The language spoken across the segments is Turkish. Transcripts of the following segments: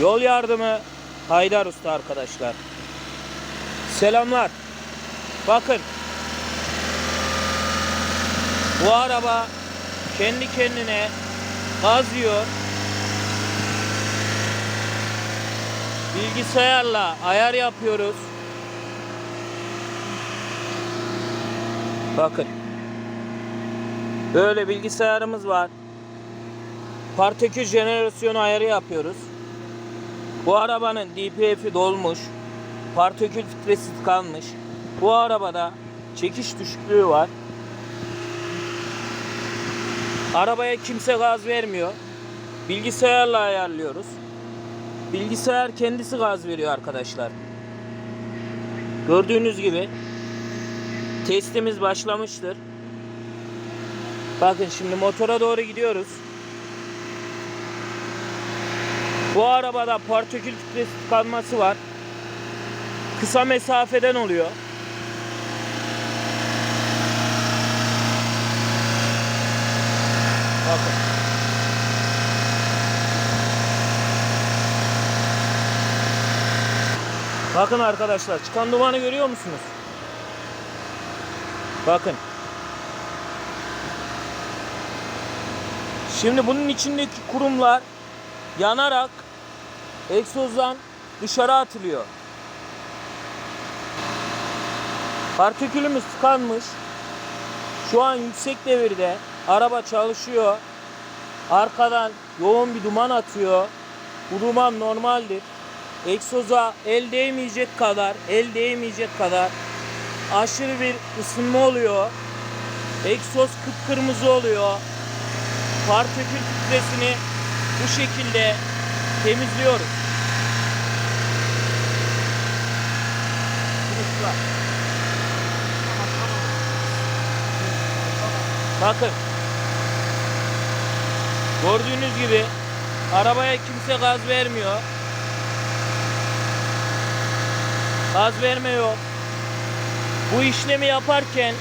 Yol yardımı Haydar Usta arkadaşlar. Selamlar. Bakın. Bu araba kendi kendine gaz yiyor. Bilgisayarla ayar yapıyoruz. Bakın. Böyle bilgisayarımız var. Partikül jenerasyonu ayarı yapıyoruz. Bu arabanın DPF'i dolmuş. Partikül filtresi tıkanmış. Bu arabada çekiş düşüklüğü var. Arabaya kimse gaz vermiyor. Bilgisayarla ayarlıyoruz. Bilgisayar kendisi gaz veriyor arkadaşlar. Gördüğünüz gibi testimiz başlamıştır. Bakın şimdi motora doğru gidiyoruz. Bu arabada partikül filtresi tıkanması var. Kısa mesafeden oluyor. Bakın. Bakın arkadaşlar çıkan dumanı görüyor musunuz? Bakın. Şimdi bunun içindeki kurumlar yanarak egzozdan dışarı atılıyor. Partikülümüz tıkanmış. Şu an yüksek devirde araba çalışıyor. Arkadan yoğun bir duman atıyor. Bu duman normaldir. Egzoza el değmeyecek kadar, el değmeyecek kadar aşırı bir ısınma oluyor. Egzoz kıpkırmızı oluyor. Partikül filtresini bu şekilde temizliyoruz. Bakın. Gördüğünüz gibi arabaya kimse gaz vermiyor. Gaz verme yok. Bu işlemi yaparken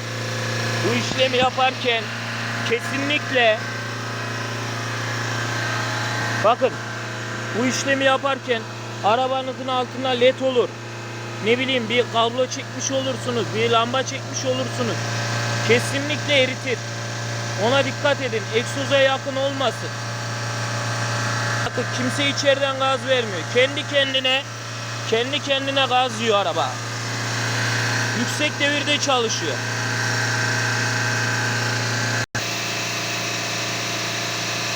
bu işlemi yaparken kesinlikle bakın bu işlemi yaparken arabanızın altına led olur. Ne bileyim bir kablo çekmiş olursunuz, bir lamba çekmiş olursunuz. Kesinlikle eritir. Ona dikkat edin. Egzoza yakın olmasın. Bakın kimse içeriden gaz vermiyor. Kendi kendine kendi kendine gaz yiyor araba. Yüksek devirde çalışıyor.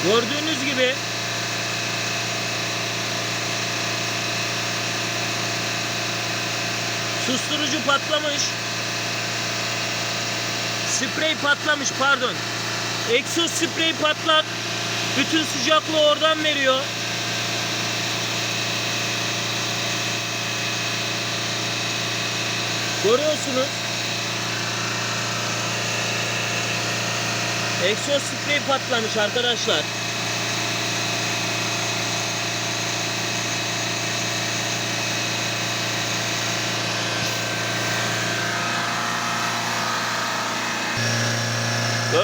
Gördüğünüz gibi susturucu patlamış. Sprey patlamış pardon. Egzoz sprey patlak. Bütün sıcaklığı oradan veriyor. Görüyorsunuz. Egzoz sprey patlamış arkadaşlar.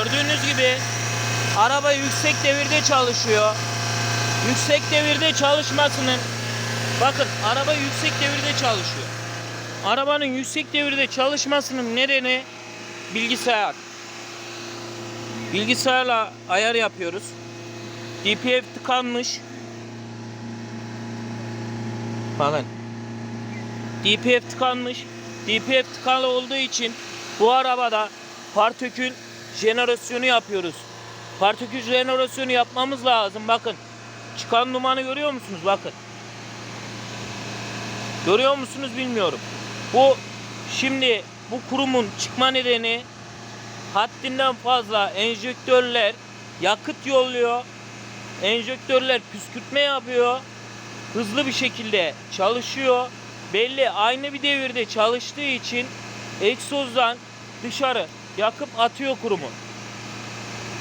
Gördüğünüz gibi araba yüksek devirde çalışıyor. Yüksek devirde çalışmasının bakın araba yüksek devirde çalışıyor. Arabanın yüksek devirde çalışmasının nedeni bilgisayar. Bilgisayarla ayar yapıyoruz. DPF tıkanmış. Bakın. DPF tıkanmış. DPF tıkalı olduğu için bu arabada partikül jenerasyonu yapıyoruz. Partikül jenerasyonu yapmamız lazım. Bakın. Çıkan dumanı görüyor musunuz? Bakın. Görüyor musunuz bilmiyorum. Bu şimdi bu kurumun çıkma nedeni haddinden fazla enjektörler yakıt yolluyor. Enjektörler püskürtme yapıyor. Hızlı bir şekilde çalışıyor. Belli aynı bir devirde çalıştığı için egzozdan dışarı yakıp atıyor kurumu.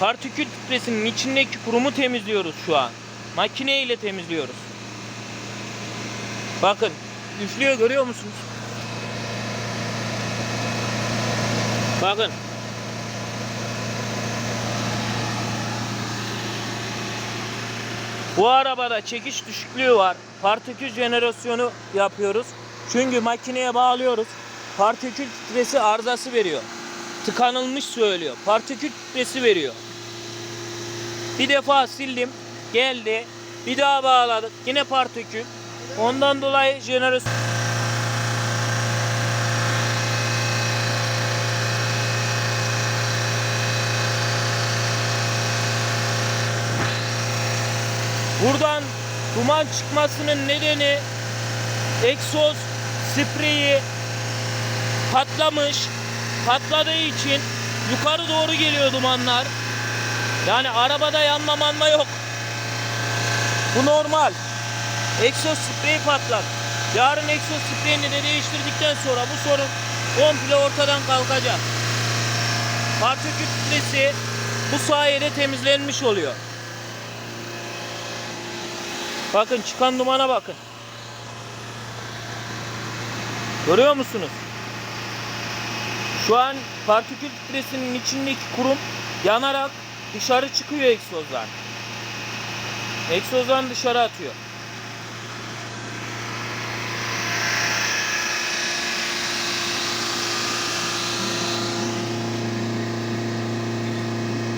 Partikül filtresinin içindeki kurumu temizliyoruz şu an. Makine ile temizliyoruz. Bakın üflüyor görüyor musunuz? Bakın. Bu arabada çekiş düşüklüğü var. Partikül jenerasyonu yapıyoruz. Çünkü makineye bağlıyoruz. Partikül titresi arızası veriyor. Tıkanılmış söylüyor. Partikül titresi veriyor. Bir defa sildim. Geldi. Bir daha bağladık. Yine partikül. Ondan dolayı jenerasyon Buradan duman çıkmasının nedeni egzoz spreyi patlamış. Patladığı için yukarı doğru geliyor dumanlar. Yani arabada yanma manma yok. Bu normal. Egzoz spreyi patlak. Yarın egzoz spreyini de değiştirdikten sonra bu sorun komple ortadan kalkacak. Parça kütlesi bu sayede temizlenmiş oluyor. Bakın çıkan dumana bakın. Görüyor musunuz? Şu an partikül filtresinin içindeki kurum yanarak dışarı çıkıyor egzozdan. Egzozdan dışarı atıyor.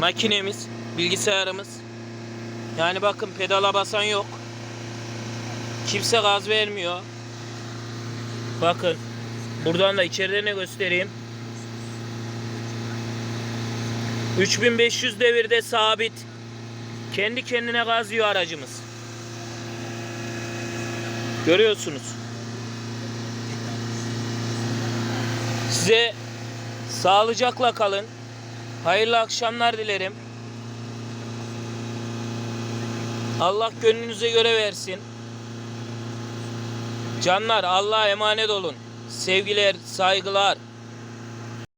Makinemiz, bilgisayarımız. Yani bakın pedala basan yok. Kimse gaz vermiyor. Bakın. Buradan da içeride ne göstereyim. 3500 devirde sabit. Kendi kendine gaz yiyor aracımız. Görüyorsunuz. Size sağlıcakla kalın. Hayırlı akşamlar dilerim. Allah gönlünüze göre versin. Canlar Allah'a emanet olun. Sevgiler, saygılar.